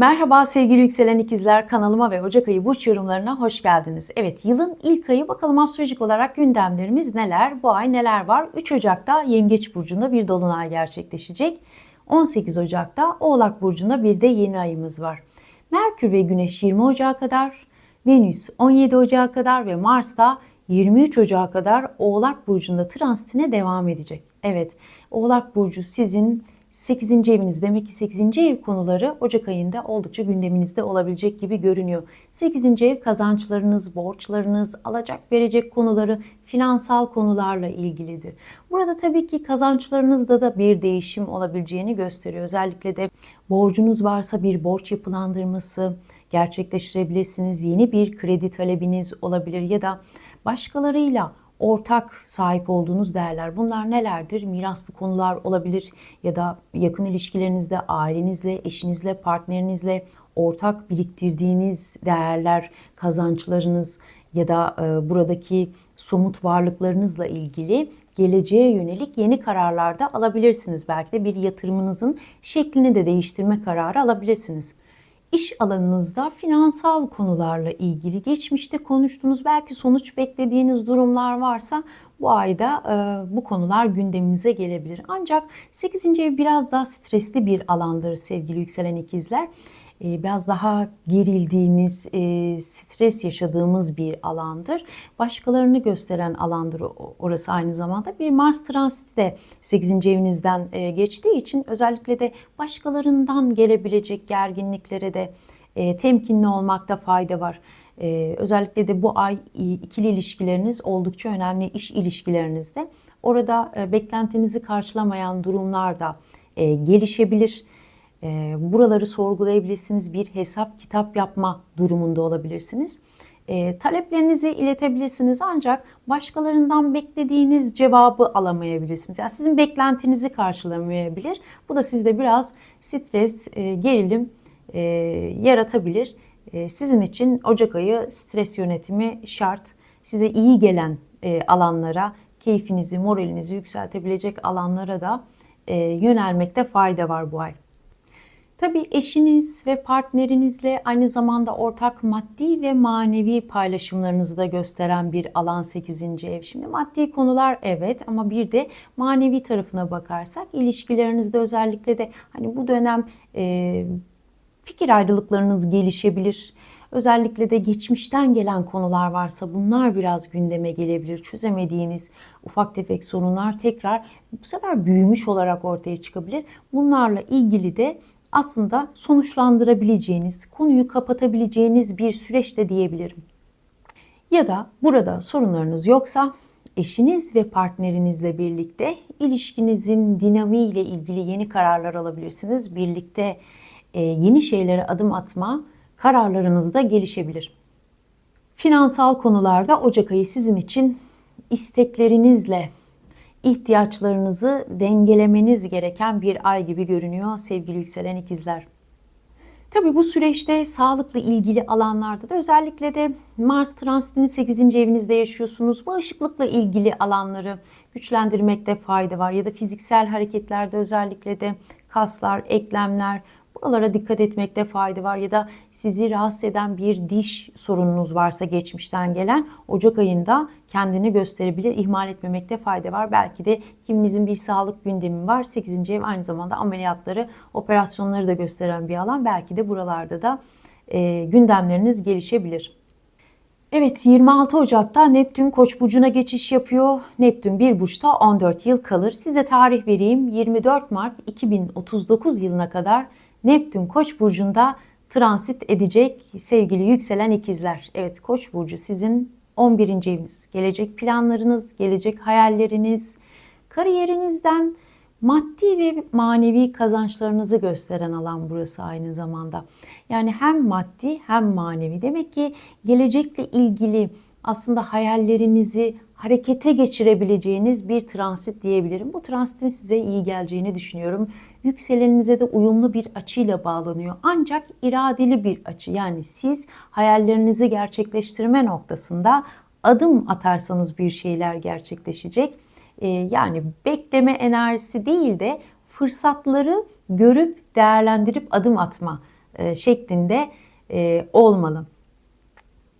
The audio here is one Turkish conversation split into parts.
Merhaba sevgili yükselen ikizler kanalıma ve Ocak ayı burç yorumlarına hoş geldiniz. Evet yılın ilk ayı bakalım astrolojik olarak gündemlerimiz neler? Bu ay neler var? 3 Ocak'ta Yengeç Burcu'nda bir dolunay gerçekleşecek. 18 Ocak'ta Oğlak Burcu'nda bir de yeni ayımız var. Merkür ve Güneş 20 Ocak'a kadar, Venüs 17 Ocak'a kadar ve Mars da 23 Ocak'a kadar Oğlak Burcu'nda transitine devam edecek. Evet Oğlak Burcu sizin 8. eviniz demek ki 8. ev konuları Ocak ayında oldukça gündeminizde olabilecek gibi görünüyor. 8. ev kazançlarınız, borçlarınız, alacak verecek konuları, finansal konularla ilgilidir. Burada tabii ki kazançlarınızda da bir değişim olabileceğini gösteriyor. Özellikle de borcunuz varsa bir borç yapılandırması gerçekleştirebilirsiniz. Yeni bir kredi talebiniz olabilir ya da başkalarıyla ortak sahip olduğunuz değerler. Bunlar nelerdir? Miraslı konular olabilir ya da yakın ilişkilerinizde ailenizle, eşinizle, partnerinizle ortak biriktirdiğiniz değerler, kazançlarınız ya da e, buradaki somut varlıklarınızla ilgili geleceğe yönelik yeni kararlar da alabilirsiniz. Belki de bir yatırımınızın şeklini de değiştirme kararı alabilirsiniz. İş alanınızda finansal konularla ilgili geçmişte konuştuğunuz belki sonuç beklediğiniz durumlar varsa bu ayda e, bu konular gündeminize gelebilir. Ancak 8. ev biraz daha stresli bir alandır sevgili yükselen ikizler. E, biraz daha gerildiğimiz, e, stres yaşadığımız bir alandır. Başkalarını gösteren alandır orası aynı zamanda. Bir Mars transiti de 8. evinizden e, geçtiği için özellikle de başkalarından gelebilecek gerginliklere de temkinli olmakta fayda var. Özellikle de bu ay ikili ilişkileriniz oldukça önemli iş ilişkilerinizde. Orada beklentinizi karşılamayan durumlar da gelişebilir e, buraları sorgulayabilirsiniz. Bir hesap kitap yapma durumunda olabilirsiniz. E, taleplerinizi iletebilirsiniz ancak başkalarından beklediğiniz cevabı alamayabilirsiniz. Yani sizin beklentinizi karşılamayabilir. Bu da sizde biraz stres, e, gerilim e, yaratabilir. E, sizin için Ocak ayı stres yönetimi şart. Size iyi gelen e, alanlara, keyfinizi, moralinizi yükseltebilecek alanlara da e, yönelmekte fayda var bu ay. Tabii eşiniz ve partnerinizle aynı zamanda ortak maddi ve manevi paylaşımlarınızı da gösteren bir alan 8. ev. Şimdi maddi konular evet ama bir de manevi tarafına bakarsak ilişkilerinizde özellikle de hani bu dönem e, fikir ayrılıklarınız gelişebilir. Özellikle de geçmişten gelen konular varsa bunlar biraz gündeme gelebilir. Çözemediğiniz ufak tefek sorunlar tekrar bu sefer büyümüş olarak ortaya çıkabilir. Bunlarla ilgili de aslında sonuçlandırabileceğiniz, konuyu kapatabileceğiniz bir süreç de diyebilirim. Ya da burada sorunlarınız yoksa eşiniz ve partnerinizle birlikte ilişkinizin dinamiği ile ilgili yeni kararlar alabilirsiniz. Birlikte e, yeni şeylere adım atma kararlarınız da gelişebilir. Finansal konularda Ocak ayı sizin için isteklerinizle ihtiyaçlarınızı dengelemeniz gereken bir ay gibi görünüyor sevgili yükselen ikizler. Tabii bu süreçte sağlıkla ilgili alanlarda da özellikle de Mars transitini 8. evinizde yaşıyorsunuz. Bağışıklıkla ilgili alanları güçlendirmekte fayda var ya da fiziksel hareketlerde özellikle de kaslar, eklemler, Buralara dikkat etmekte fayda var ya da sizi rahatsız eden bir diş sorununuz varsa geçmişten gelen Ocak ayında kendini gösterebilir. ihmal etmemekte fayda var. Belki de kiminizin bir sağlık gündemi var. 8. ev aynı zamanda ameliyatları, operasyonları da gösteren bir alan. Belki de buralarda da e, gündemleriniz gelişebilir. Evet 26 Ocak'ta Neptün Koç burcuna geçiş yapıyor. Neptün bir burçta 14 yıl kalır. Size tarih vereyim. 24 Mart 2039 yılına kadar Neptün Koç burcunda transit edecek sevgili yükselen ikizler. Evet Koç burcu sizin 11. eviniz. Gelecek planlarınız, gelecek hayalleriniz, kariyerinizden maddi ve manevi kazançlarınızı gösteren alan burası aynı zamanda. Yani hem maddi hem manevi. Demek ki gelecekle ilgili aslında hayallerinizi harekete geçirebileceğiniz bir transit diyebilirim. Bu transitin size iyi geleceğini düşünüyorum yükseleninize de uyumlu bir açıyla bağlanıyor. Ancak iradeli bir açı yani siz hayallerinizi gerçekleştirme noktasında adım atarsanız bir şeyler gerçekleşecek. Ee, yani bekleme enerjisi değil de fırsatları görüp değerlendirip adım atma e, şeklinde e, olmalı.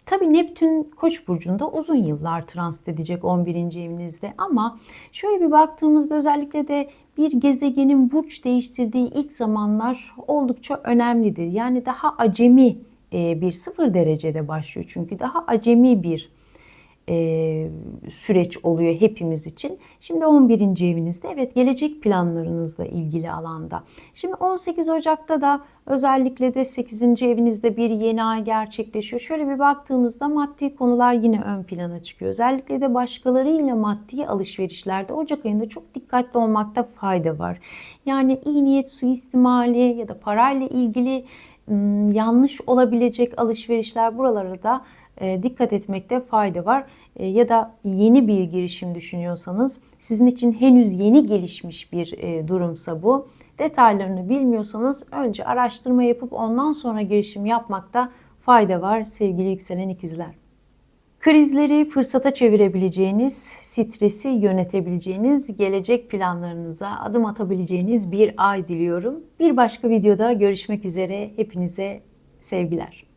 Tabii Neptün Koç burcunda uzun yıllar transit edecek 11. evinizde ama şöyle bir baktığımızda özellikle de bir gezegenin burç değiştirdiği ilk zamanlar oldukça önemlidir. Yani daha acemi e, bir sıfır derecede başlıyor çünkü daha acemi bir e, süreç oluyor hepimiz için. Şimdi 11. evinizde evet gelecek planlarınızla ilgili alanda. Şimdi 18 Ocak'ta da özellikle de 8. evinizde bir yeni ay gerçekleşiyor. Şöyle bir baktığımızda maddi konular yine ön plana çıkıyor. Özellikle de başkalarıyla maddi alışverişlerde Ocak ayında çok dikkatli olmakta fayda var. Yani iyi niyet suistimali ya da parayla ilgili yanlış olabilecek alışverişler buralara da dikkat etmekte fayda var. E, ya da yeni bir girişim düşünüyorsanız sizin için henüz yeni gelişmiş bir e, durumsa bu. Detaylarını bilmiyorsanız önce araştırma yapıp ondan sonra girişim yapmakta fayda var sevgili yükselen ikizler. Krizleri fırsata çevirebileceğiniz, stresi yönetebileceğiniz, gelecek planlarınıza adım atabileceğiniz bir ay diliyorum. Bir başka videoda görüşmek üzere. Hepinize sevgiler.